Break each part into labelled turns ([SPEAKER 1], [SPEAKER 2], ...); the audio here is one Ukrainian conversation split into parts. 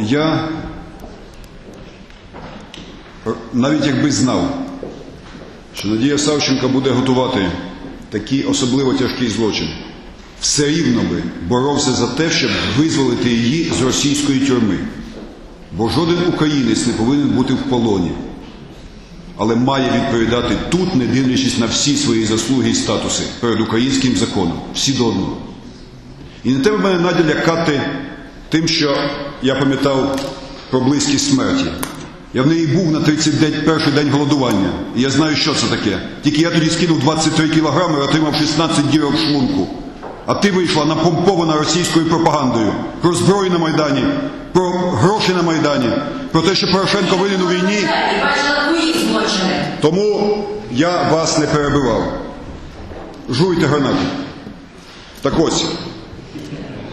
[SPEAKER 1] я навіть якби знав, що Надія Савченко буде готувати такий особливо тяжкий злочин, все рівно би боровся за те, щоб визволити її з російської тюрми. Бо жоден українець не повинен бути в полоні, але має відповідати тут, не дивлячись на всі свої заслуги і статуси перед українським законом, всі до одного. І не треба мене Надя лякати тим, що я пам'ятав про близькість смерті. Я в неї був на 31 день голодування, і я знаю, що це таке. Тільки я тоді скинув 23 кілограми і отримав 16 дірок шлунку. А ти вийшла напомпована російською пропагандою про зброю на Майдані, про гроші на Майдані, про те, що Порошенко винен у війні. Тому я вас не перебивав. Жуйте гранати. Так ось.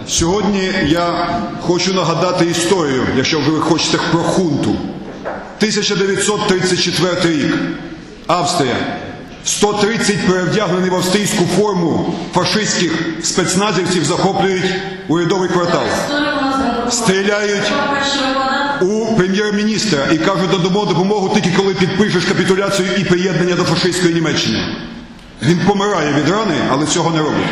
[SPEAKER 1] Сьогодні я хочу нагадати історію, якщо ви хочете про хунту. 1934 рік. Австрія. 130 перевдягнений в австрійську форму фашистських спецназівців захоплюють урядовий квартал. Стріляють у прем'єр-міністра і кажуть, надамо допомогу тільки коли підпишеш капітуляцію і приєднання до фашистської Німеччини. Він помирає від рани, але цього не робить.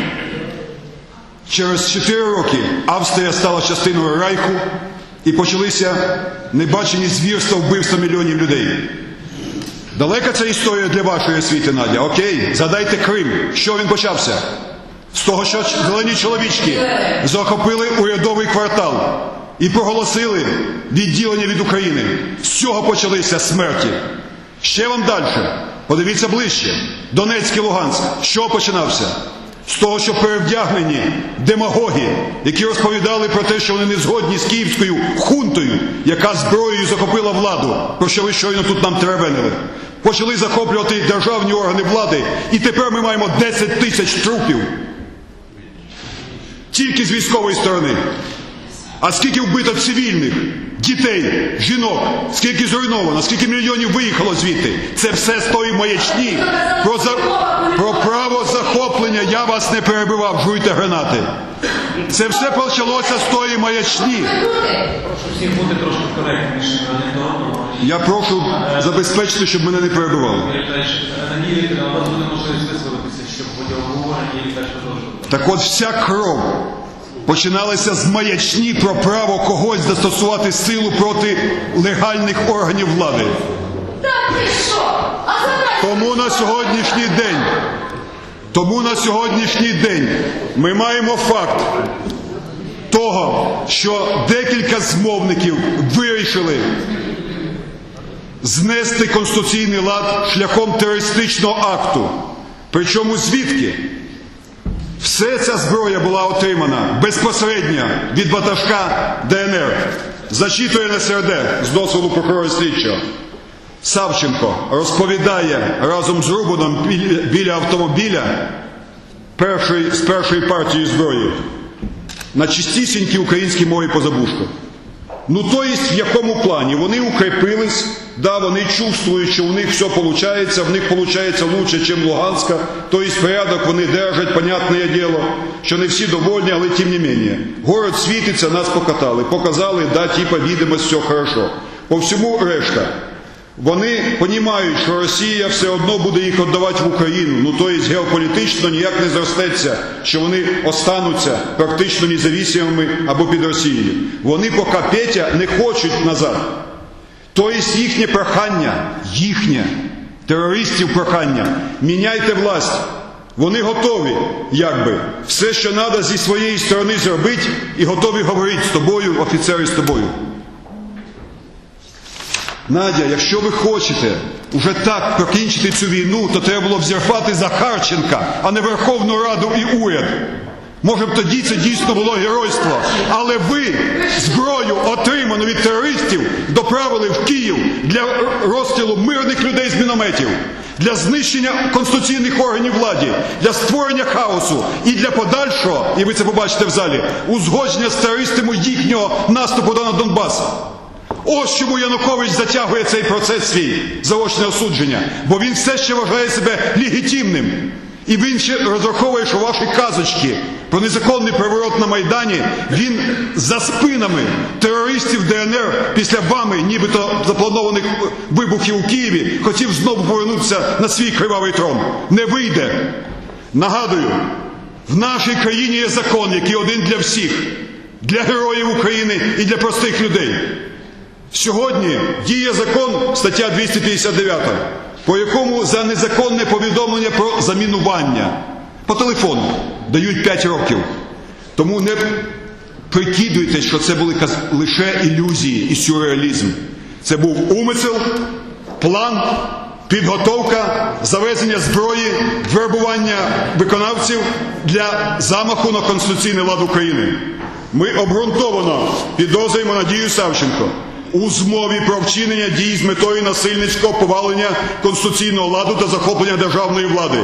[SPEAKER 1] Через 4 роки Австрія стала частиною Райху і почалися небачені звірства вбивства мільйонів людей. Далека ця історія для вашої освіти, Надя. Окей, задайте Крим. Що він почався? З того, що зелені чоловічки захопили урядовий квартал і проголосили відділення від України. З цього почалися смерті. Ще вам далі. Подивіться ближче. Донецьк і Луганськ. Що починався? З того, що перевдягнені демагоги, які розповідали про те, що вони не згодні з київською хунтою, яка зброєю захопила владу, про що ви щойно тут нам теревенили. Почали захоплювати державні органи влади, і тепер ми маємо 10 тисяч трупів тільки з військової сторони. А скільки вбито цивільних, дітей, жінок, скільки зруйновано, скільки мільйонів виїхало звідти? Це все з тої маячні. Про, за... про право захоплення я вас не перебивав, жуйте гранати. Це все почалося з тої маячні.
[SPEAKER 2] Прошу всіх бути трошки одного.
[SPEAKER 1] Я прошу забезпечити, щоб мене не перебивали. Так от вся кров починалася з маячні про право когось застосувати силу проти легальних органів влади. Тому на сьогоднішній тому на сьогоднішній день ми маємо факт того, що декілька змовників вирішили знести конституційний лад шляхом терористичного акту. Причому звідки? Все ця зброя була отримана безпосередньо від ватажка ДНР. Зачитує НСРД з дозволу прокурора слідчого. Савченко розповідає разом з Рубаном біля, біля автомобіля першої, з першої партії зброї на чистісінькій українській мові позабушку. Ну, то есть, в якому плані? Вони укріпились, да, вони чувствують, що у них все виходить, в них виходить лучше, ніж Луганська, то есть порядок вони держать, понятне діло, що не всі довольні, але тим не менее. Город світиться, нас покатали, показали, да, типа, видимость, все хорошо. По всьому решта. Вони розуміють, що Росія все одно буде їх віддавати в Україну. Ну то є геополітично ніяк не зростеться, що вони остануться практично независимими або під Росією. Вони поки Петя не хочуть назад. Тобто їхнє прохання, їхнє терористів прохання, міняйте власть. Вони готові, якби, все, що треба зі своєї сторони зробити, і готові говорити з тобою, офіцери з тобою. Надя, якщо ви хочете уже так покінчити цю війну, то треба було б зірвати Захарченка, а не Верховну Раду і уряд. Може б тоді це дійсно було геройство. Але ви зброю, отриману від терористів, доправили в Київ для розстрілу мирних людей з мінометів, для знищення конституційних органів влади, для створення хаосу і для подальшого, і ви це побачите в залі, узгодження з терористами їхнього наступу на Донбас. Ось чому Янукович затягує цей процес свій заочне осудження, бо він все ще вважає себе легітимним. І він ще розраховує, що ваші казочки про незаконний переворот на Майдані він за спинами терористів ДНР після вами, нібито запланованих вибухів у Києві, хотів знову повернутися на свій кривавий трон. Не вийде. Нагадую, в нашій країні є закон, який один для всіх, для героїв України і для простих людей. Сьогодні діє закон, стаття 259, по якому за незаконне повідомлення про замінування по телефону дають 5 років. Тому не прикидуйте, що це були лише ілюзії і сюрреалізм. Це був умисел, план, підготовка, завезення зброї, вербування виконавців для замаху на конституційний лад України. Ми обґрунтовано підозрюємо Надію Савченко у змові про вчинення дій з метою насильницького повалення конституційного ладу та захоплення державної влади,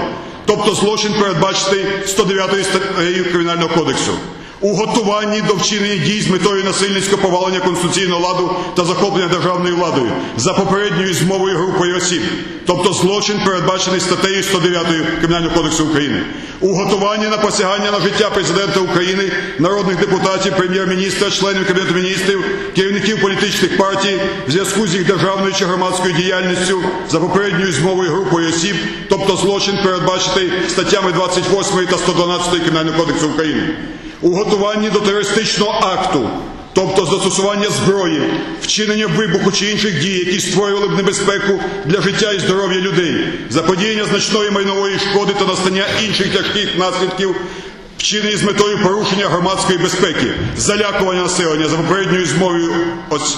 [SPEAKER 1] тобто злочин передбачити 109 статтею Кримінального кодексу. У готуванні до вчинення дій з метою насильницького повалення конституційного ладу та захоплення державною владою за попередньою змовою групою осіб, тобто злочин передбачений статтею 109 Кримінального кодексу України. У готуванні на посягання на життя президента України, народних депутатів, прем'єр-міністра, членів Кабінету міністрів, керівників політичних партій в зв'язку з їх державною чи громадською діяльністю за попередньою змовою групою осіб, тобто злочин передбачений статтями 28 та 112 Кримінального кодексу України у готуванні до терористичного акту, тобто застосування зброї, вчинення вибуху чи інших дій, які створювали б небезпеку для життя і здоров'я людей, заподіяння значної майнової шкоди та настання інших тяжких наслідків. Вчинені з метою порушення громадської безпеки, залякування населення за попередньою змовою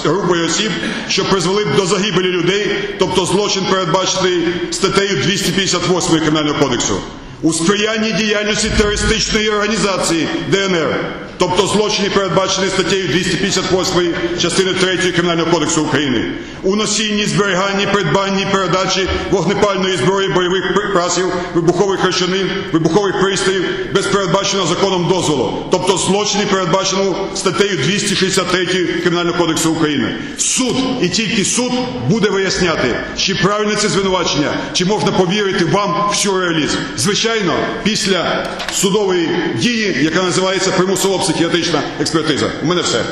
[SPEAKER 1] групою осіб, що призвели б до загибелі людей, тобто злочин передбачений статтею 258 Кримінального кодексу у сприянні діяльності терористичної організації ДНР, тобто злочині передбачені статтею 258 частини 3 Кримінального кодексу України, у носінні, зберіганні, придбанні, передачі вогнепальної зброї, бойових припасів, вибухових речовин, вибухових пристроїв без передбаченого законом дозволу, тобто злочині, передбаченому статтею 263 Кримінального кодексу України. Суд і тільки суд буде виясняти, чи правильне це звинувачення, чи можна повірити вам в сюрреалізм. Звичайно, після судової дії, яка називається примусово психіатрична експертиза. У мене все.